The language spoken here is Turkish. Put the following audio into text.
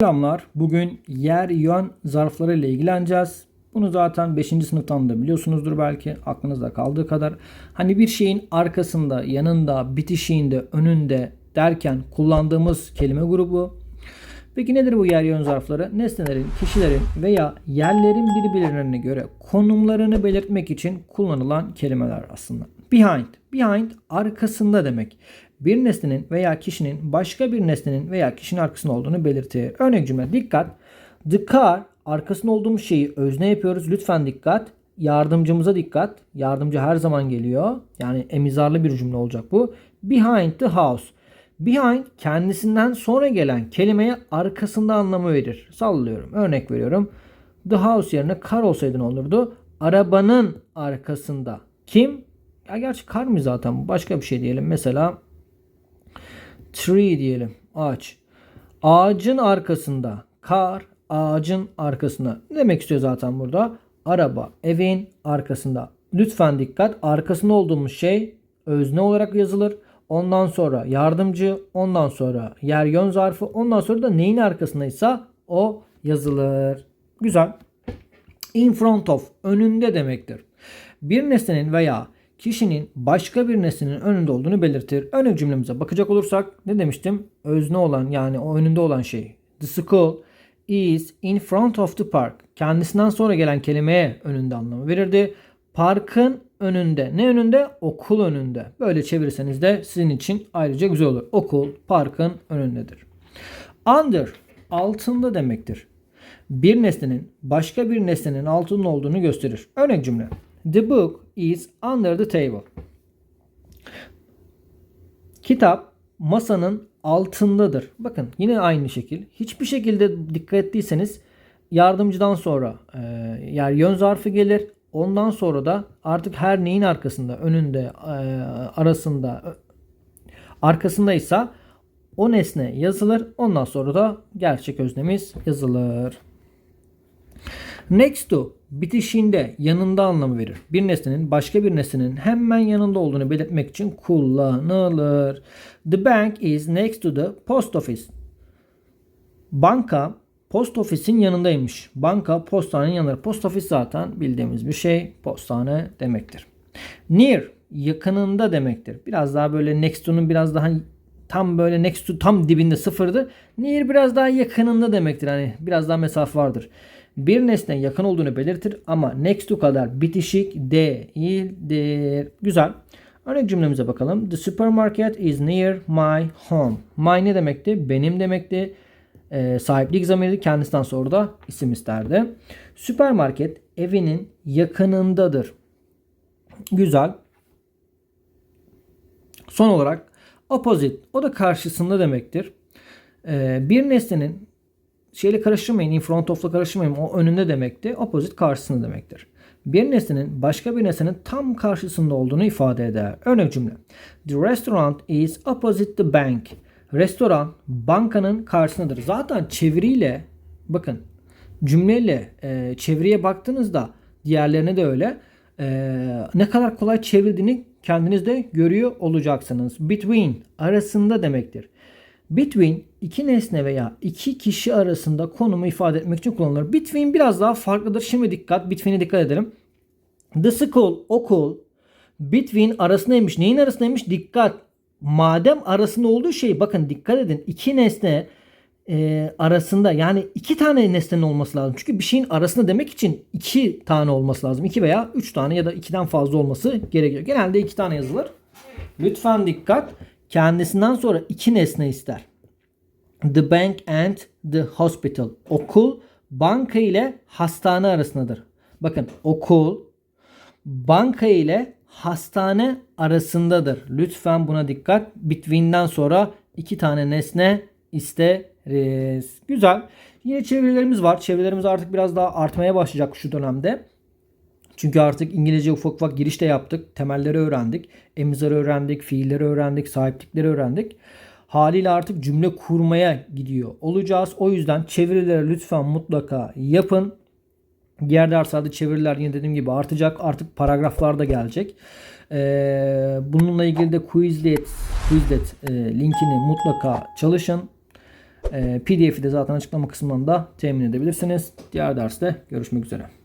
Selamlar. Bugün yer yön zarfları ile ilgileneceğiz. Bunu zaten 5. sınıftan da biliyorsunuzdur belki aklınızda kaldığı kadar. Hani bir şeyin arkasında, yanında, bitişiğinde, önünde derken kullandığımız kelime grubu. Peki nedir bu yer yön zarfları? Nesnelerin, kişilerin veya yerlerin birbirlerine göre konumlarını belirtmek için kullanılan kelimeler aslında. Behind. Behind arkasında demek. Bir nesnenin veya kişinin başka bir nesnenin veya kişinin arkasında olduğunu belirtir. Örnek cümle dikkat. The car arkasında olduğumuz şeyi özne yapıyoruz. Lütfen dikkat. Yardımcımıza dikkat. Yardımcı her zaman geliyor. Yani emizarlı bir cümle olacak bu. Behind the house. Behind kendisinden sonra gelen kelimeye arkasında anlamı verir. Sallıyorum. Örnek veriyorum. The house yerine car olsaydı ne olurdu? Arabanın arkasında. Kim? Ya gerçi kar mı zaten? Başka bir şey diyelim. Mesela tree diyelim. Ağaç. Ağacın arkasında. Kar ağacın arkasında. Ne demek istiyor zaten burada? Araba evin arkasında. Lütfen dikkat. Arkasında olduğumuz şey özne olarak yazılır. Ondan sonra yardımcı, ondan sonra yer yön zarfı, ondan sonra da neyin arkasındaysa o yazılır. Güzel. In front of önünde demektir. Bir nesnenin veya kişinin başka bir nesnenin önünde olduğunu belirtir. Örnek cümlemize bakacak olursak ne demiştim? Özne olan yani o önünde olan şey. The school is in front of the park. Kendisinden sonra gelen kelimeye önünde anlamı verirdi. Parkın önünde. Ne önünde? Okul önünde. Böyle çevirirseniz de sizin için ayrıca güzel olur. Okul parkın önündedir. Under altında demektir. Bir nesnenin başka bir nesnenin altında olduğunu gösterir. Örnek cümle. The book is under the table. Kitap masanın altındadır. Bakın yine aynı şekil. Hiçbir şekilde dikkat ettiyseniz yardımcıdan sonra e, yani yön zarfı gelir. Ondan sonra da artık her neyin arkasında, önünde, e, arasında, arkasındaysa o nesne yazılır. Ondan sonra da gerçek öznemiz yazılır. Next to bitişiğinde yanında anlamı verir. Bir nesnenin başka bir nesnenin hemen yanında olduğunu belirtmek için kullanılır. The bank is next to the post office. Banka post ofisin yanındaymış. Banka postanenin yanında. Post office zaten bildiğimiz bir şey. Postane demektir. Near yakınında demektir. Biraz daha böyle next to'nun biraz daha tam böyle next to tam dibinde sıfırdı. Near biraz daha yakınında demektir. Hani biraz daha mesafe vardır. Bir nesne yakın olduğunu belirtir ama next to kadar bitişik değildir. Güzel. Örnek cümlemize bakalım. The supermarket is near my home. My ne demekti? Benim demekti. Ee, sahiplik zamiriydi. Kendisinden sonra da isim isterdi. Süpermarket evinin yakınındadır. Güzel. Son olarak opposite. O da karşısında demektir. Ee, bir nesnenin şeyle karıştırmayın. In front of'la karıştırmayın. O önünde demekti. Opposite karşısında demektir. Bir nesnenin başka bir nesnenin tam karşısında olduğunu ifade eder. Örnek cümle. The restaurant is opposite the bank. Restoran bankanın karşısındadır. Zaten çeviriyle bakın cümleyle e, çeviriye baktığınızda diğerlerine de öyle e, ne kadar kolay çevrildiğini kendiniz de görüyor olacaksınız. Between arasında demektir. Between iki nesne veya iki kişi arasında konumu ifade etmek için kullanılır. Between biraz daha farklıdır. Şimdi dikkat. Between'e dikkat edelim. The school, okul. Between arasındaymış. Neyin arasındaymış? Dikkat. Madem arasında olduğu şey bakın dikkat edin. iki nesne e, arasında yani iki tane nesnenin olması lazım. Çünkü bir şeyin arasında demek için iki tane olması lazım. iki veya üç tane ya da ikiden fazla olması gerekiyor. Genelde iki tane yazılır. Lütfen dikkat. Kendisinden sonra iki nesne ister. The bank and the hospital. Okul banka ile hastane arasındadır. Bakın okul banka ile hastane arasındadır. Lütfen buna dikkat. Between'den sonra iki tane nesne isteriz. Güzel. Yine çevirilerimiz var. Çevirilerimiz artık biraz daha artmaya başlayacak şu dönemde. Çünkü artık İngilizce ufak ufak giriş de yaptık. Temelleri öğrendik. Emizarı öğrendik. Fiilleri öğrendik. Sahiplikleri öğrendik. Haliyle artık cümle kurmaya gidiyor olacağız. O yüzden çevirileri lütfen mutlaka yapın. Diğer derslerde çeviriler yine dediğim gibi artacak. Artık paragraflar da gelecek. Ee, bununla ilgili de Quizlet, Quizlet e, linkini mutlaka çalışın. E, PDF'i de zaten açıklama kısmında temin edebilirsiniz. Diğer derste görüşmek üzere.